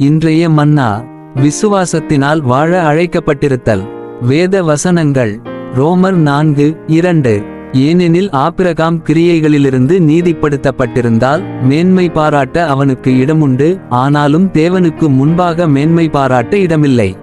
இன்றைய மன்னா விசுவாசத்தினால் வாழ அழைக்கப்பட்டிருத்தல். வேத வசனங்கள் ரோமர் நான்கு இரண்டு. ஏனெனில் ஆபிரகாம் கிரியைகளிலிருந்து நீதிப்படுத்தப்பட்டிருந்தால் மேன்மை பாராட்ட அவனுக்கு இடமுண்டு ஆனாலும் தேவனுக்கு முன்பாக மேன்மை பாராட்ட இடமில்லை.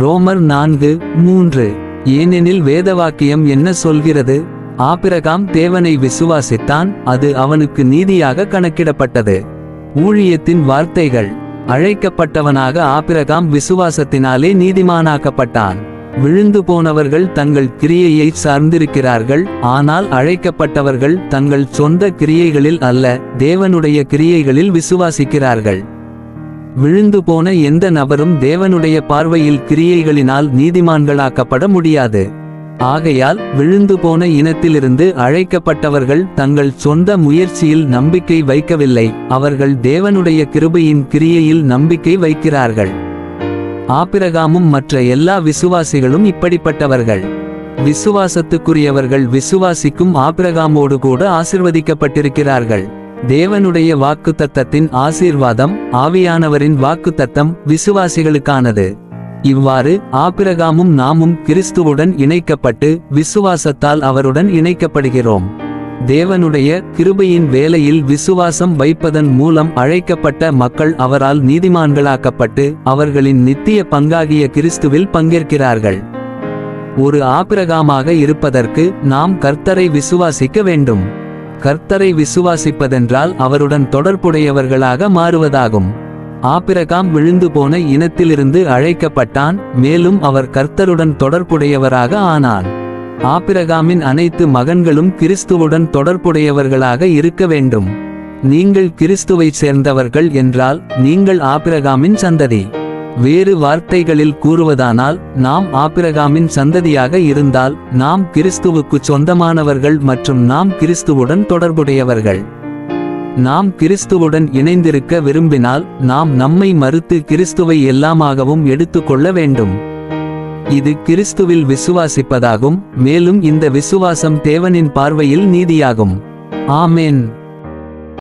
ரோமர் நான்கு மூன்று. ஏனெனில் வேதவாக்கியம் என்ன சொல்கிறது? ஆபிரகாம் தேவனை விசுவாசித்தான் அது அவனுக்கு நீதியாக கணக்கிடப்பட்டது. ஊழியத்தின் வார்த்தைகள் அழைக்கப்பட்டவனாக ஆபிரகாம் விசுவாசத்தினாலே நீதிமானாக்கப்பட்டான். விழுந்து போனவர்கள் தங்கள் கிரியையை சார்ந்திருக்கிறார்கள் ஆனால் அழைக்கப்பட்டவர்கள் தங்கள் சொந்த கிரியைகளில் அல்ல தேவனுடைய கிரியைகளில் விசுவாசிக்கிறார்கள். விழுந்து போன எந்த நபரும் தேவனுடைய பார்வையில் கிரியைகளினால் நீதிமான்களாக்கப்பட முடியாது. ஆகையால் விழுந்து போன இனத்திலிருந்து அழைக்கப்பட்டவர்கள் தங்கள் சொந்த முயற்சியில் நம்பிக்கை வைக்கவில்லை. அவர்கள் தேவனுடைய கிருபையின் கிரியையில் நம்பிக்கை வைக்கிறார்கள். ஆபிரகாமும் மற்ற எல்லா விசுவாசிகளும் இப்படிப்பட்டவர்கள். விசுவாசத்துக்குரியவர்கள் விசுவாசிக்கும் ஆபிரகாமோடு கூட ஆசிர்வதிக்கப்பட்டிருக்கிறார்கள். தேவனுடைய வாக்குத்தத்தத்தின் ஆசீர்வாதம் ஆவியானவரின் வாக்குத்தத்தம் விசுவாசிகளுக்கானது. இவ்வாறு ஆபிரகாமும் நாமும் கிறிஸ்துவுடன் இணைக்கப்பட்டு விசுவாசத்தால் அவருடன் இணைக்கப்படுகிறோம். தேவனுடைய கிருபையின் வேலையில் விசுவாசம் வைப்பதன் மூலம் அழைக்கப்பட்ட மக்கள் அவரால் நீதிமான்களாக்கப்பட்டு அவர்களின் நித்திய பங்காகிய கிறிஸ்துவில் பங்கேற்கிறார்கள். ஒரு ஆபிரகாமாக இருப்பதற்கு நாம் கர்த்தரை விசுவாசிக்க வேண்டும். கர்த்தரை விசுவாசிப்பதென்றால் அவருடன் தொடர்புடையவர்களாக மாறுவதாகும். ஆபிரகாம் விழுந்து போன இனத்திலிருந்து அழைக்கப்பட்டான் மேலும் அவர் கர்த்தருடன் தொடர்புடையவராக ஆனான். ஆபிரகாமின் அனைத்து மகன்களும் கிறிஸ்துவுடன் தொடர்புடையவர்களாக இருக்க வேண்டும். நீங்கள் கிறிஸ்துவைச் சேர்ந்தவர்கள் என்றால் நீங்கள் ஆபிரகாமின் சந்ததி. வேறு வார்த்தைகளில் கூறுவதானால் நாம் ஆபிரகாமின் சந்ததியாக இருந்தால் நாம் கிறிஸ்துவுக்குச் சொந்தமானவர்கள் மற்றும் நாம் கிறிஸ்துவுடன் தொடர்புடையவர்கள். நாம் கிறிஸ்துவுடன் இணைந்திருக்க விரும்பினால் நாம் நம்மை மறுத்து கிறிஸ்துவை எல்லாமாகவும் எடுத்துக்கொள்ள வேண்டும். இது கிறிஸ்துவில் விசுவாசிப்பதாகும் மேலும் இந்த விசுவாசம் தேவனின் பார்வையில் நீதியாகும். ஆமேன்.